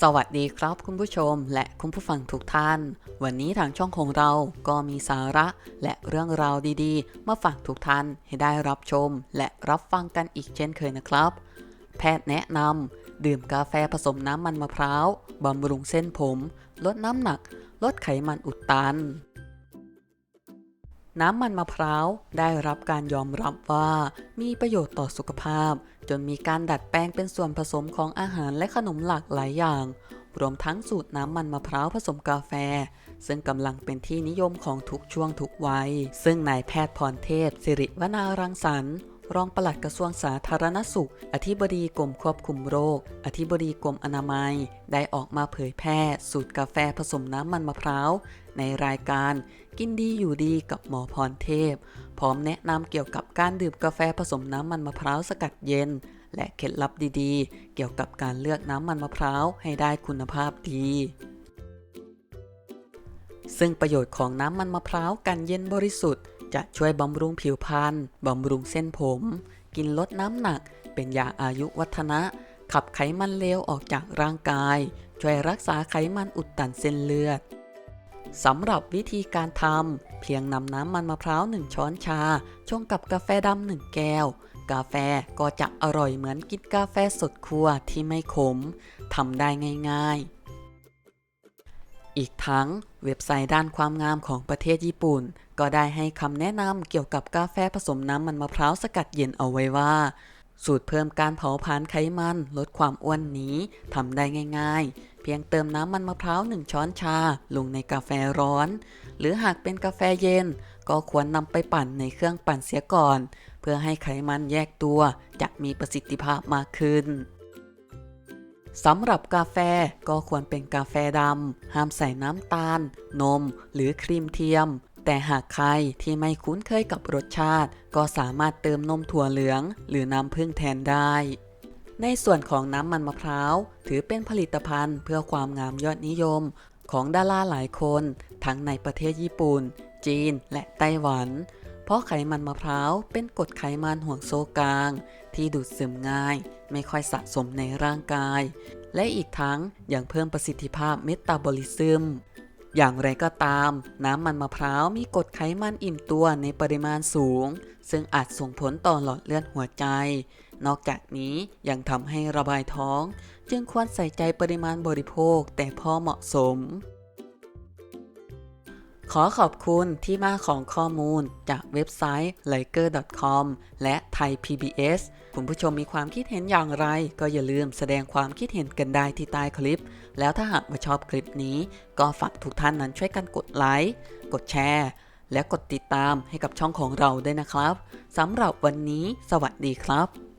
สวัสดีครับคุณผู้ชมและคุณผู้ฟังทุกท่าน วันนี้ทางช่องของเราก็มีสาระและเรื่องราวดีๆ มาฝากทุกท่านให้ได้รับชม และรับฟังกันอีกเช่นเคยนะครับ แพทย์แนะนำดื่มกาแฟผสมน้ำมันมะพร้าวบำรุงเส้นผม ลดน้ำหนัก ลดไขมันอุดตัน น้ำมันมะพร้าวได้รับการยอมรับว่ามีประโยชน์ต่อสุขภาพ จนมีการดัดแปลงเป็นส่วนผสมของอาหารและขนมหลากหลายอย่าง รวมทั้งสูตรน้ำมันมะพร้าวผสมกาแฟ ซึ่งกำลังเป็นที่นิยมของทุกช่วงทุกวัย ซึ่งนายแพทย์พรเทพสิริวนารังสรรค์ รองปลัดกระทรวงสาธารณสุข อธิบดีกรมควบคุมโรค อธิบดีกรมอนามัย ได้ออกมาเผยแพร่ สูตรกาแฟผสมน้ำมันมะพร้าว ในรายการกินดีอยู่ดีกับหมอพรเทพ พร้อมแนะนำเกี่ยวกับการดื่มกาแฟผสมน้ำมันมะพร้าวสกัดเย็น และเคล็ดลับดีๆ เกี่ยวกับการเลือกน้ำมันมะพร้าวให้ได้คุณภาพดีซึ่งประโยชน์ของน้ำมันมะพร้าวกันเย็นบริสุทธิ์ จะช่วยบำรุงผิวพรรณบำรุงเส้นผม กินลดน้ำหนัก เป็นยาอายุวัฒนะ ขับไขมันเลวออกจากร่างกาย ช่วยรักษาไขมันอุดตันเส้นเลือดสำหรับวิธีการทำเพียงนำน้ำมันมะพร้าว 1 ช้อนชา ชงกับกาแฟดำหนึ่งแก้ว กาแฟก็จะอร่อยเหมือนกินกาแฟสดครัวที่ไม่ขมทำได้ง่าย ๆ อีกทั้งเว็บไซต์ด้านความงามของประเทศญี่ปุ่น ก็ได้ให้คำแนะนำเกี่ยวกับกาแฟผสมน้ำมันมะพร้าวสกัดเย็นเอาไว้ว่า สูตรเพิ่มการเผาผลาญไขมัน ลดความอ้วนนี้ทำได้ง่าย ๆ เพียงเติมน้ำมันมะพร้าว 1 ช้อนชา ลงในกาแฟร้อน หรือหากเป็นกาแฟเย็น ก็ควรนำไปปั่นในเครื่องปั่นเสียก่อน เพื่อให้ไขมันแยกตัวจะมีประสิทธิภาพมากขึ้น สำหรับกาแฟก็ควรเป็นกาแฟดำ ห้ามใส่น้ำตาล นม หรือครีมเทียม แต่หากใครที่ไม่คุ้นเคยกับรสชาติ ก็สามารถเติมนมถั่วเหลือง หรือน้ำผึ้งแทนได้ ในส่วนของน้ำมันมะพร้าว ถือเป็นผลิตภัณฑ์เพื่อความงามยอดนิยม ของดาราหลายคน ทั้งในประเทศญี่ปุ่น จีน และไต้หวัน เพราะไขมันมะพร้าวเป็นกรดไขมันห่วงโซ่กลาง ที่ดูดซึมง่าย ไม่ค่อยสะสมในร่างกาย และอีกทั้งยังเพิ่มประสิทธิภาพเมตาบอลิซึม อย่างไรก็ตาม น้ำมันมะพร้าวมีกรดไขมันอิ่มตัวในปริมาณสูง ซึ่งอาจส่งผลต่อหลอดเลือดหัวใจ นอกจากนี้ยังทำให้ระบายท้อง จึงควรใส่ใจปริมาณบริโภคแต่พอเหมาะสม ขอขอบคุณที่มาของข้อมูลจากเว็บไซต์ l i k e r c o m และไทย PBS คุณผู้ชมมีความคิดเห็นอย่างไร ก็อย่าลืมแสดงความคิดเห็นกันได้ที่ใต้คลิป แล้วถ้าหากว่าชอบคลิปนี้ ก็ฝากทุกท่านนั้นช่วยกันกดไลค์กดแชร์และกดติดตามให้กับช่องของเราด้วยนะครับสำหรับวันนี้ สวัสดีครับ